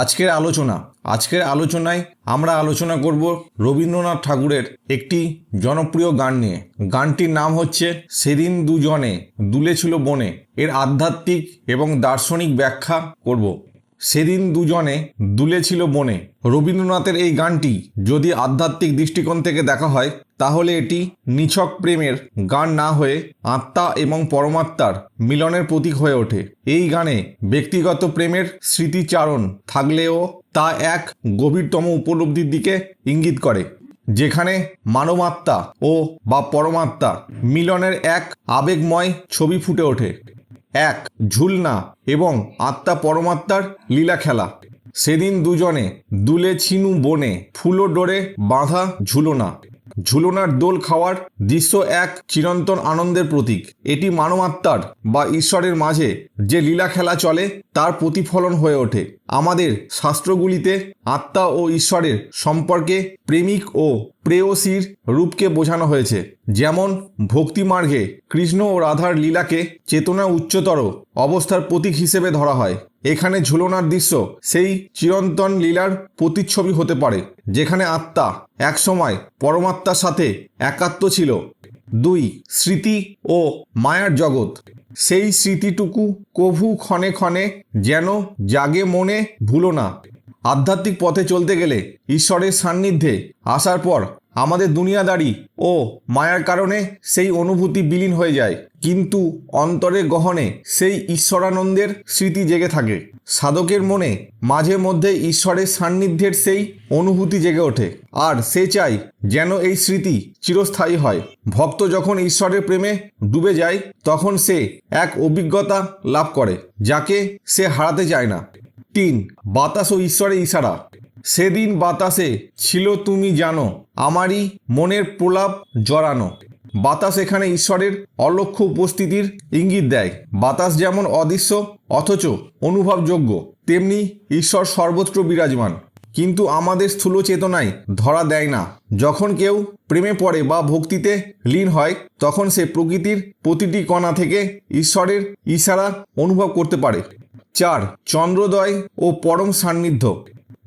আজকের আলোচনা। আজকের আলোচনায় আমরা আলোচনা করব রবীন্দ্রনাথ ঠাকুরের একটি জনপ্রিয় গান নিয়ে। গানটির নাম হচ্ছে সেদিন দুজনে দুলেছিল বনে। এর আধ্যাত্মিক এবং দার্শনিক ব্যাখ্যা করব। সেদিন দুজনে দুলেছিল বনে। রবীন্দ্রনাথের এই গানটি যদি আধ্যাত্মিক দৃষ্টিকোণ থেকে দেখা হয় তাহলে এটি নিছক প্রেমের গান না হয়ে আত্মা এবং পরমাত্মার মিলনের প্রতীক হয়ে ওঠে। এই গানে ব্যক্তিগত প্রেমের স্মৃতিচারণ থাকলেও তা এক গভীরতম উপলব্ধির দিকে ইঙ্গিত করে, যেখানে মানবাত্মা ও বা পরমাত্মা মিলনের এক আবেগময় ছবি ফুটে ওঠে। এক ঝুলনা এবং আত্মা পরমাত্মার লীলা খেলা। সেদিন দুজনে দুলে ছিনু বনে ফুলো ডোরে বাঁধা ঝুলনা। ঝুলনার দোল খাওয়ার দৃশ্য এক চিরন্তন আনন্দের প্রতীক। এটি মানবাত্মার বা ঈশ্বরের মাঝে যে লীলা খেলা চলে, তার প্রতিফলন হয়ে ওঠে। আমাদের শাস্ত্রগুলিতে আত্মা ও ঈশ্বরের সম্পর্কে প্রেমিক ও প্রেয়সীর রূপকে বোঝানো হয়েছে। যেমন ভক্তিমার্গে কৃষ্ণ ও রাধার লীলাকে চেতনা উচ্চতর অবস্থার প্রতীক হিসেবে ধরা হয়। এখানে ঝুলনার দৃশ্য, সেই চিরন্তন লীলার প্রতিচ্ছবি হতে পারে, যেখানে আত্মা একসময় পরমাত্মার সাথে একাত্ম ছিল। দুই, স্মৃতি ও মায়ার জগৎ। সেই স্মৃতিটুকু কভু ক্ষণে ক্ষণে যেন জাগে মনে ভুলো না। আধ্যাত্মিক পথে চলতে গেলে ঈশ্বরের সান্নিধ্যে আসার পর আমাদের দুনিয়াদারি ও মায়ার কারণে সেই অনুভূতি বিলীন হয়ে যায়। কিন্তু অন্তরে গহনে সেই ঈশ্বরানন্দের স্মৃতি জেগে থাকে। সাধকের মনে মাঝে মধ্যে ঈশ্বরের সান্নিধ্যের সেই অনুভূতি জেগে ওঠে। আর সে চায় যেন এই স্মৃতি চিরস্থায়ী হয়। ভক্ত যখন ঈশ্বরের প্রেমে ডুবে যায়, তখন সে এক অভিজ্ঞতা লাভ করে, যাকে সে হারাতে চায় না। তিন, বাতাস ও ঈশ্বরের ইশারা। সেদিন বাতাসে ছিল তুমি জানো, আমারই মনের প্রলাপ জড়ানো। বাতাস এখানে ঈশ্বরের অলক্ষ্য উপস্থিতির ইঙ্গিত দেয়। বাতাস যেমন অদৃশ্য, অথচ অনুভবযোগ্য, তেমনি ঈশ্বর সর্বত্র বিরাজমান। কিন্তু আমাদের স্থূল চেতনায় ধরা দেয় না। যখন কেউ প্রেমে পড়ে বা ভক্তিতে লীন হয়, তখন সে প্রকৃতির প্রতিটি কণা থেকে ঈশ্বরের ইশারা অনুভব করতে পারে। চার, চন্দ্রোদয় ও পরম সান্নিধ্য।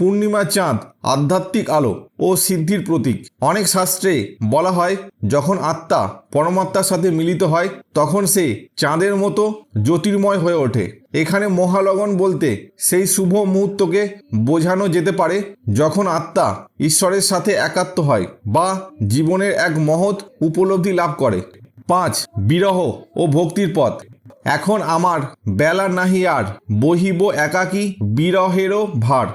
পূর্ণিমা চাঁদ, আধ্যাত্মিক আলো ও সিদ্ধির প্রতীক। অনেক শাস্ত্রে বলা হয়, যখন আত্মা পরমাত্মার সাথে মিলিত হয়, তখন সে চাঁদের মতো জ্যোতির্ময় হয়ে ওঠে। এখানে মহালগন বলতে সেই শুভ মুহূর্তকে বোঝানো যেতে পারে, যখন আত্মা ঈশ্বরের সাথে একাত্ম হয় বা জীবনের এক মহৎ উপলব্ধি লাভ করে। পাঁচ, বিরহ ও ভক্তির পথ। এখন আমার বেলা নাহি আর বহিব একাকী বিরহেরও ভার।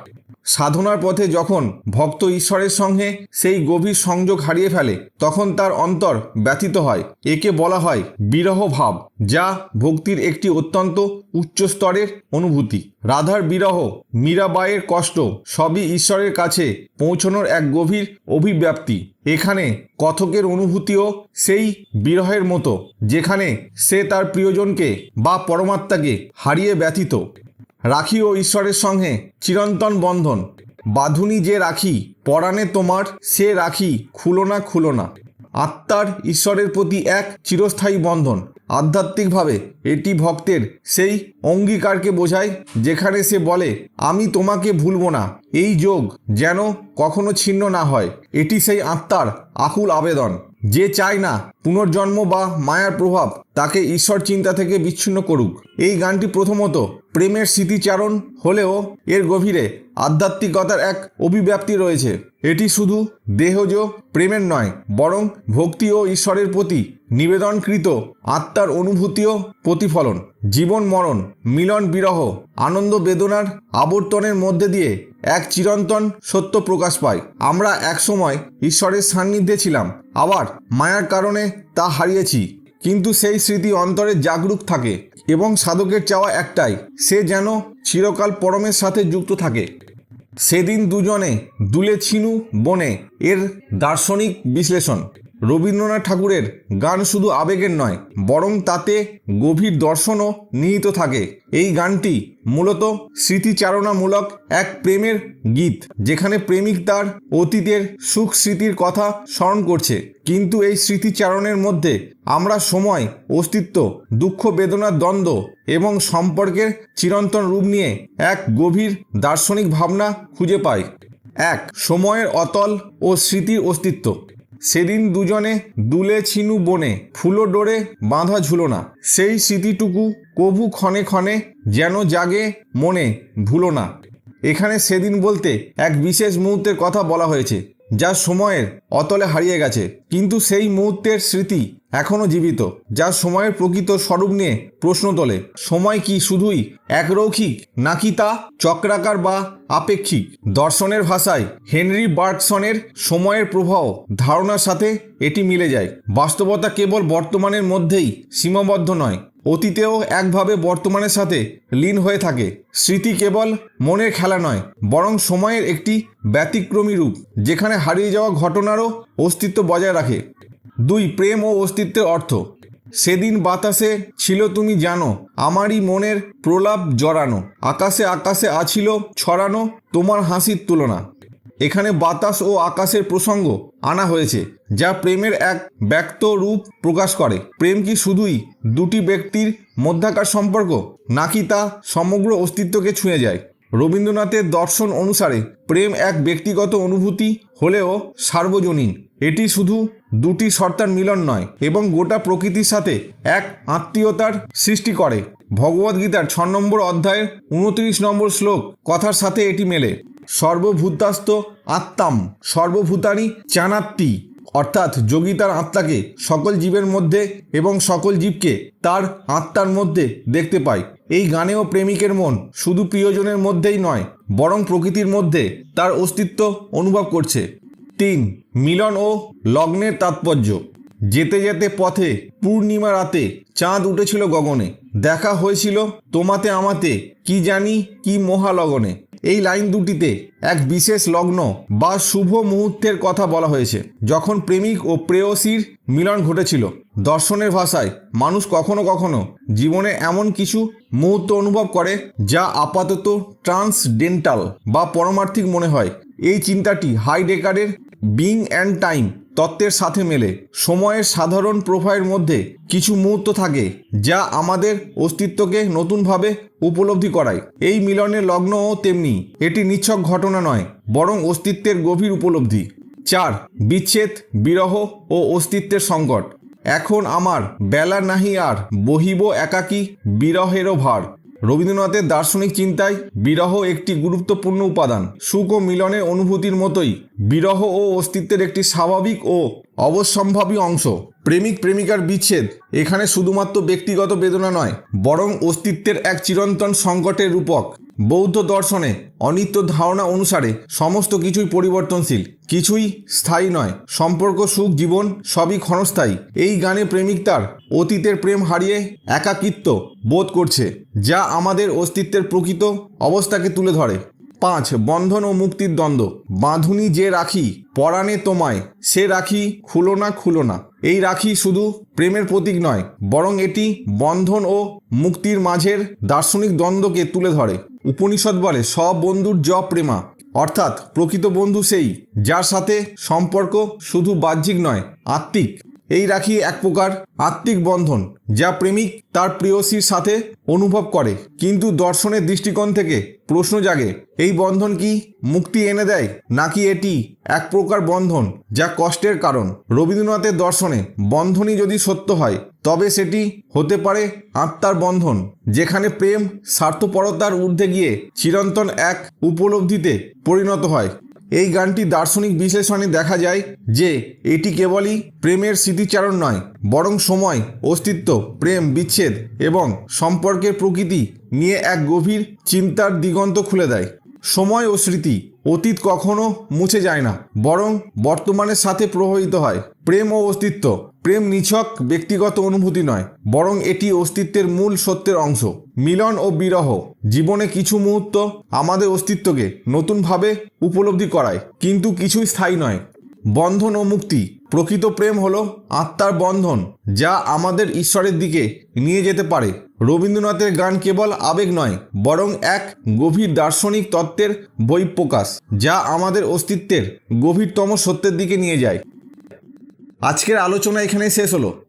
সাধনার পথে যখন ভক্ত ঈশ্বরের সঙ্গে সেই গভীর সংযোগ হারিয়ে ফেলে, তখন তার অন্তর ব্যথিত হয়। একে বলা হয় বিরহ ভাব, যা ভক্তির একটি অত্যন্ত উচ্চ স্তরের অনুভূতি। রাধার বিরহ, মীরাবাইয়ের কষ্ট, সবই ঈশ্বরের কাছে পৌঁছানোর এক গভীর অভিব্যক্তি। এখানে কথকের অনুভূতিও সেই বিরহের মতো, যেখানে সে তার প্রিয়জনকে বা পরমাত্মাকে হারিয়ে ব্যথিত। রাখি ও ঈশ্বরের সঙ্গে চিরন্তন বন্ধন। বাঁধুনি যে রাখি, পরাণে তোমার, সে রাখি খুলো না খুলো না। আত্মার ঈশ্বরের প্রতি এক চিরস্থায়ী বন্ধন। আধ্যাত্মিকভাবে এটি ভক্তের সেই অঙ্গীকারকে বোঝায়, যেখানে সে বলে, আমি তোমাকে ভুলবো না। এই যোগ যেন কখনো ছিন্ন না হয়। এটি সেই আত্মার আকুল আবেদন। যে চায় না পুনর্জন্ম বা মায়ার প্রভাব, তাকে ঈশ্বর চিন্তা থেকে বিচ্ছিন্ন করুক। এই গানটি প্রথমত প্রেমের স্মৃতিচারণ হলেও এর গভীরে আধ্যাত্মিকতার এক অভিব্যাপ্তি রয়েছে। এটি শুধু দেহজ প্রেমের নয়, বরং ভক্তি ও ঈশ্বরের প্রতি নিবেদনকৃত আত্মার অনুভূতিও প্রতিফলন। জীবন মরণ, মিলন বিরহ, আনন্দ বেদনার আবর্তনের মধ্যে দিয়ে এক চিরন্তন সত্য প্রকাশ পায়। আমরা একসময় ঈশ্বরের সান্নিধ্যে ছিলাম, আবার মায়ার কারণে তা হারিয়েছি। কিন্তু সেই স্মৃতি অন্তরে জাগরুক থাকে। এবং সাধকের চাওয়া একটাই, সে যেন চিরকাল পরমের সাথে যুক্ত থাকে। সেদিন দুজনে দুলে ছিনু বনে, এর দার্শনিক বিশ্লেষণ। রবীন্দ্রনাথ ঠাকুরের গান শুধু আবেগের নয়, বরং তাতে গভীর দর্শনও নিহিত থাকে। এই গানটি মূলত স্মৃতিচারণামূলক এক প্রেমের গীত, যেখানে প্রেমিক তার অতীতের সুখ স্মৃতির কথা স্মরণ করছে। কিন্তু এই স্মৃতিচারণের মধ্যে আমরা সময়, অস্তিত্ব, দুঃখ বেদনার দ্বন্দ্ব এবং সম্পর্কের চিরন্তন রূপ নিয়ে এক গভীর দার্শনিক ভাবনা খুঁজে পাই। এক, সময়ের অতল ও স্মৃতির অস্তিত্ব। সেদিন দুজনে দুলে ছিনু বনে ফুলো ডোরে বাঁধা ঝুলো না। সেই স্মৃতিটুকু কবু ক্ষণে ক্ষণে যেন জাগে মনে ভুলো না। এখানে সেদিন বলতে এক বিশেষ মুহূর্তের কথা বলা হয়েছে, যা সময়ের অতলে হারিয়ে গেছে। কিন্তু সেই মুহূর্তের স্মৃতি এখনও জীবিত, যা সময়ের প্রকৃত স্বরূপ নিয়ে প্রশ্ন তোলে। সময় কি শুধুই একরৌখিক নাকি তা চক্রাকার বা আপেক্ষিক? দর্শনের ভাষায় হেনরি বার্কসনের সময়ের প্রভাব ধারণার সাথে এটি মিলে যায়। বাস্তবতা কেবল বর্তমানের মধ্যেই সীমাবদ্ধ নয়, অতীতেও একভাবে বর্তমানের সাথে লীন হয়ে থাকে। স্মৃতি কেবল মনের খেলা নয়, বরং সময়ের একটি ব্যতিক্রমী রূপ, যেখানে হারিয়ে যাওয়া ঘটনারও অস্তিত্ব বজায় রাখে। দুই, প্রেম ও অস্তিত্বের অর্থ। সেদিন বাতাসে ছিল তুমি জানো, আমারই মনের প্রলাপ জড়ানো, আকাশে আকাশে আছিল ছড়ানো তোমার হাসির তুলনা। এখানে বাতাস ও আকাশের প্রসঙ্গ আনা হয়েছে, যা প্রেমের এক ব্যক্ত রূপ প্রকাশ করে। প্রেম কি শুধুই দুটি ব্যক্তির মধ্যাকার সম্পর্ক, নাকি তা সমগ্র অস্তিত্বকে ছুঁয়ে যায়? রবীন্দ্রনাথের দর্শন অনুসারে প্রেম এক ব্যক্তিগত অনুভূতি হলেও সার্বজনীন। এটি শুধু দুটি সত্তার মিলন নয়, এবং গোটা প্রকৃতির সাথে এক আত্মীয়তার সৃষ্টি করে। ভগবদ্গীতার ছ নম্বর অধ্যায়ের উনত্রিশ নম্বর শ্লোক কথার সাথে এটি মেলে। সর্বভূতাস্ত আত্মাম, সর্বভূতানি চানাত্তি, অর্থাৎ যোগী তার আত্মাকে সকল জীবের মধ্যে এবং সকল জীবকে তার আত্মার মধ্যে দেখতে পায়। এই গানেও প্রেমিকের মন শুধু প্রিয়জনের মধ্যেই নয়, বরং প্রকৃতির মধ্যে তার অস্তিত্ব অনুভব করছে। তিন, মিলন ও লগ্নের তাৎপর্য। যেতে যেতে পথে পূর্ণিমা রাতে চাঁদ উঠেছিল গগনে। দেখা হয়েছিল তোমাতে আমাতে, কি জানি কি মহালগনে। এই লাইন দুটিতে এক বিশেষ লগ্ন বা শুভ মুহূর্তের কথা বলা হয়েছে। যখন প্রেমিক ও প্রেয়সীর মিলন ঘটেছিল, দর্শনের ভাষায় মানুষ কখনো কখনো জীবনে এমন কিছু মুহূর্ত অনুভব করে যা আপাতত ট্রান্সডেন্টাল বা পরমার্থিক মনে হয়। এই চিন্তাটি হাইডেকারের বিং অ্যান্ড টাইম তত্ত্বের সাথে মেলে। সময়ের সাধারণ প্রবাহের মধ্যে কিছু মুহূর্ত থাকে যা আমাদের অস্তিত্বকে নতুনভাবে উপলব্ধি করায়। এই মিলনের লগ্নও তেমনি, এটি নিছক ঘটনা নয়, বরং অস্তিত্বের গভীর উপলব্ধি। চার, বিচ্ছেদ, বিরহ ও অস্তিত্বের সংকট। এখন আমার বেলা নাহি আর বহিব একাকী বিরহেরও ভার। রবীন্দ্রনাথের দার্শনিক চিন্তায় বিরহ একটি গুরুত্বপূর্ণ উপাদান। সুখ ও মিলনের অনুভূতির মতোই বিরহ ও অস্তিত্বের একটি স্বাভাবিক ও অবসম্ভাবী অংশ। প্রেমিক প্রেমিকার বিচ্ছেদ এখানে শুধুমাত্র ব্যক্তিগত বেদনা নয়, বরং অস্তিত্বের এক চিরন্তন সংকটের রূপক। বৌদ্ধ দর্শনে অনিত্য ধারণা অনুসারে সমস্ত কিছুই পরিবর্তনশীল, কিছুই স্থায়ী নয়, সম্পর্ক, সুখ, জীবন সবই ক্ষণস্থায়ী। এই গানে প্রেমিক তার অতীতের প্রেম হারিয়ে একাকিত্ব বোধ করছে, যা আমাদের অস্তিত্বের প্রকৃত অবস্থাকে তুলে ধরে। পাঁচ, বন্ধন ও মুক্তির দ্বন্দ্ব। বাঁধুনি যে রাখি, পরাণে তোমায়, সে রাখি খুলো না খুলো না। এই রাখি শুধু প্রেমের প্রতীক নয়, বরং এটি বন্ধন ও মুক্তির মাঝের দার্শনিক দ্বন্দ্বকে তুলে ধরে। উপনিষদ বলে সব বন্ধুর জ প্রেমা অর্থাৎ প্রকৃত বন্ধু সেই, যার সাথে সম্পর্ক শুধু বাহ্যিক নয়, আত্মিক। এই রাখি এক প্রকার আত্মিক বন্ধন, যা প্রেমিক তার প্রেয়সীর সাথে অনুভব করে। কিন্তু দর্শনের দৃষ্টিকোণ থেকে প্রশ্ন জাগে, এই বন্ধন কি মুক্তি এনে দেয়? নাকি এটি এক প্রকার বন্ধন, যা কষ্টের কারণ? রবীন্দ্রনাথের দর্শনে বন্ধনই যদি সত্য হয়, তবে সেটি হতে পারে আত্মার বন্ধন, যেখানে প্রেম, স্বার্থপরতার ঊর্ধ্বে গিয়ে চিরন্তন এক উপলব্ধিতে পরিণত হয়। এই গানটি দার্শনিক বিশ্লেষণে দেখা যায় যে এটি কেবলই প্রেমের স্মৃতিচারণ নয়, বরং সময়, অস্তিত্ব, প্রেম, বিচ্ছেদ এবং সম্পর্কের প্রকৃতি নিয়ে এক গভীর চিন্তার দিগন্ত খুলে দেয়। সময় ও স্মৃতি অতীত কখনো মুছে যায় না, বরং বর্তমানের সাথে প্রভাবিত হয়। প্রেম ও অস্তিত্ব, প্রেম নিছক ব্যক্তিগত অনুভূতি নয়, বরং এটি অস্তিত্বের মূল সত্যের অংশ। মিলন ও বিরহ, জীবনে কিছু মুহূর্ত আমাদের অস্তিত্বকে নতুনভাবে উপলব্ধি করায়, কিন্তু কিছুই স্থায়ী নয়। বন্ধন ও মুক্তি। প্রকৃত প্রেম হলো আত্মার বন্ধন, যা আমাদের ঈশ্বরের দিকে নিয়ে যেতে পারে। রবীন্দ্রনাথের গান কেবল আবেগ নয়, বরং এক গভীর দার্শনিক তত্ত্বের বই প্রকাশ, যা আমাদের অস্তিত্বের গভীরতম সত্যের দিকে নিয়ে যায়। আজকের আলোচনা এখানেই শেষ হলো।